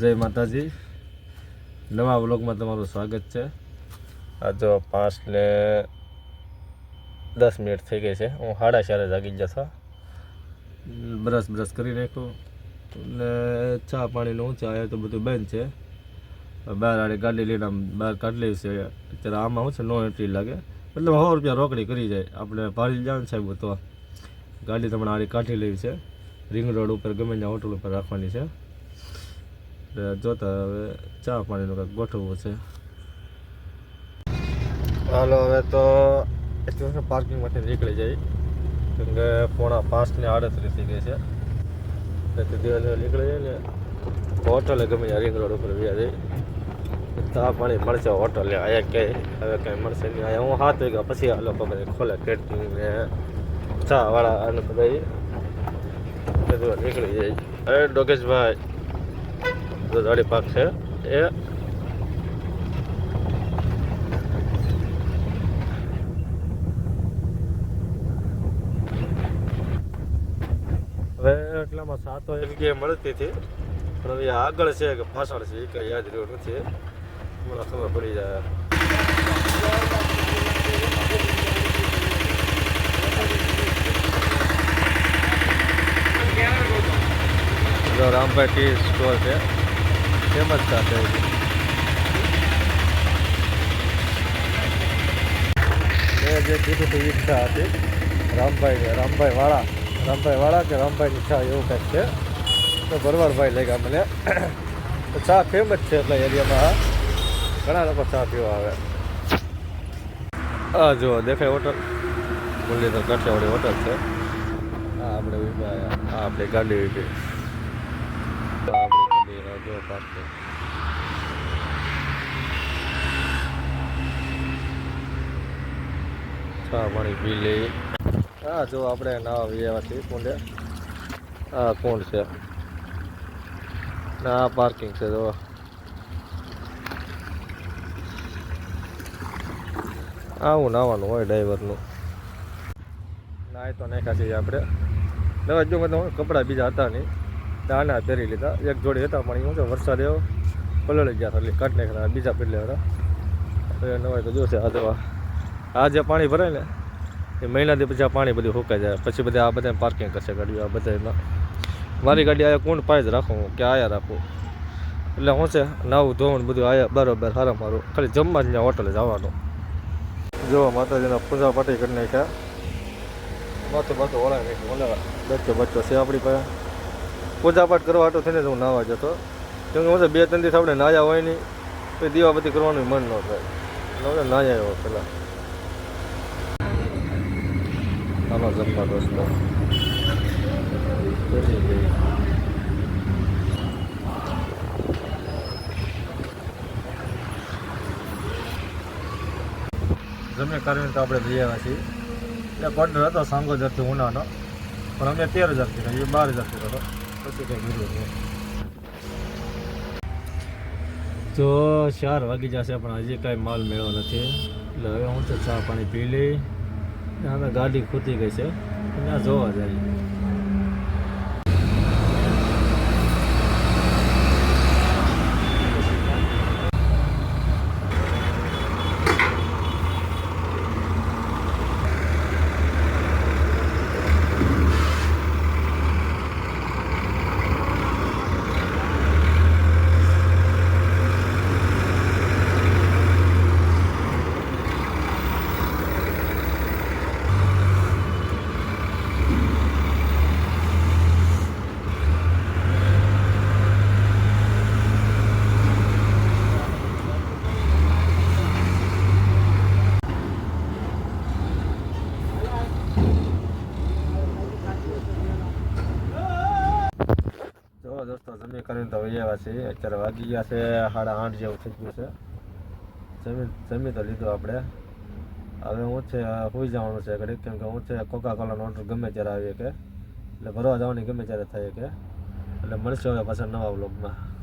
જય માતાજી. નવા બ્લોગમાં તમારું સ્વાગત છે. આ જો પાંચ ને દસ મિનિટ થઈ ગઈ છે. હું સાડા ચારે જાગી હતા બ્રશ બ્રશ કરી નાખ્યું. ને ચા પાણીનું ઊંચા આવ્યા તો બધું બંધ છે. બહાર આડી ગાડી લઈને આમ બહાર કાઢી છે. અત્યારે આમાં શું છે? નો એન્ટ્રી લાગે. એટલે સો રૂપિયા રોકડી કરી જાય. આપણે ભારી જવાનું સાહેબ તો ગાડી તમને આડી કાઢી લેવી છે. રિંગ રોડ ઉપર ગમે ત્યાં હોટલ ઉપર રાખવાની છે. જોતા હવે ચા પાણીનું કંઈક ગોઠવવું છે. હાલો, હવે તો પાર્કિંગ માટે નીકળી જાય કેમ કે પોણા પાંચને આડત્રીસ થઈ ગઈ છે. એટલે દિવસ નીકળી જાય ને હોટલે ગમે રિંગ રોડ ઉપર વ્યા જાય ચા પાણી મળશે હોટલે અહીંયા ક્યાંય હવે કંઈ મળશે નહીં. અહીંયા હું સાત વાગ્યા પછી આ લોકો બધા ખોલે કેટરિંગ ને ચા વાળા અને બધા નીકળી જાય અરે ડોગેશભાઈ તો ગાડી પાક છે એ હવે એટલામાં સાતો એક જગ્યાએ મળતી હતી. પણ હવે આગળ છે કે પાછળ છે, એ કંઈ યાદ રહ્યું નથી. મને ખબર પડી જાય. જો રામભાઈ ટી સ્ટોર છે. ફેમસ સાથે મેં જે કીધું હતું ઈચ્છા હતી, રામભાઈ રામભાઈ વાળા રામભાઈ વાળા કે રામભાઈની ચા એવું કંઈક છે. તો ભરવાડભાઈ લઈ ગયા મને. તો ચા ફેમસ છે એટલે એરિયામાં ઘણા લોકો ચા પીવા આવે. આ જુઓ, દેખાય હોટલ. મુરલીધર કાઠિયાવાડી હોટલ છે. આ આપણે ઊભા આ આપણી ગાડી આ આપણી ગાડી આ ચા પાણી પી લઈ હા, જો આપણે નાવા વિયાવા છીએ કુંડે. આ કુંડ છે. ને પાર્કિંગ છે, જો. આવું નાવાનું હોય ડ્રાઈવરનું નાય તો નાખ્યા છીએ આપણે. દવા જો કપડાં બીજા હતા નહીં. દાના પહેરી લીધા. એક જોડી હતા, પણ છે, વરસાદ એવો પલળી ગયા હતા, એટલે કાઢ નાખ્યા બીજા પહેરલે હતા હવે નવાય તો જોશે આ દવા. આ જે પાણી ભરાય ને, એ મહિનાથી પછી આ પાણી બધું સુકાઈ જાય. પછી બધા આ બધા પાર્કિંગ કરશે ગાડીઓ, આ બધામાં મારી ગાડી આયા કોણ પાય જ રાખું કે આયા રાખું. એટલે શું છે, નાવું ધોવું બધું આયા, બરોબર સારા મારું. ખાલી જમવા જ ત્યાં હોટલે જવાનું. જોવા માતાજીના પૂજા પાટી કરી નાખ્યા. માથું માથું ઓળાવી નાખ્યું, ઓલા બચ્ચો બચ્ચો છે આપણી પાસે. પૂજા પાઠ કરવા હાટો થઈને જ હું નાવા જતો. કેમ કે બે ત્રણ દિવસ આપણે નાયા હોય નહીં, તો દીવાબત્તી કરવાનું મન ન થાય. એટલે નાયા આવ્યો પેલા ચાલો જમવા દોસ્તો. જમે કરીને તો આપણે જઈ આવ્યા છીએ. એટલે ઓર્ડર હતો સાંગોજરથી ઉનાનો. પણ અમે તેર હજારથી એ બાર હજારથી હતો. તો ચાર વાગી જશે, પણ હજી કાંઈ માલ મેળવો નથી. એટલે હવે હું તો ચા પાણી પી લઈ, અને ગાડી ખૂતી ગઈ છે. ત્યાં જોવા જાય જો દોસ્તો જમી કરીને તો વહી આવ્યા છીએ. અત્યારે વાગી ગયા છે સાડા આઠ જેવું થઈ ગયું છે. જમી જમી તો લીધું આપણે. હવે હું છે, હોઈ જવાનું છે ઘડીક, કેમ કે હું છે કોકા કોલાનો ઓર્ડર ગમે ત્યારે આવીએ કે. એટલે ભરવા જવાની ગમે ત્યારે થાય કે. એટલે મળશે હવે પાછા નવા બ્લોગમાં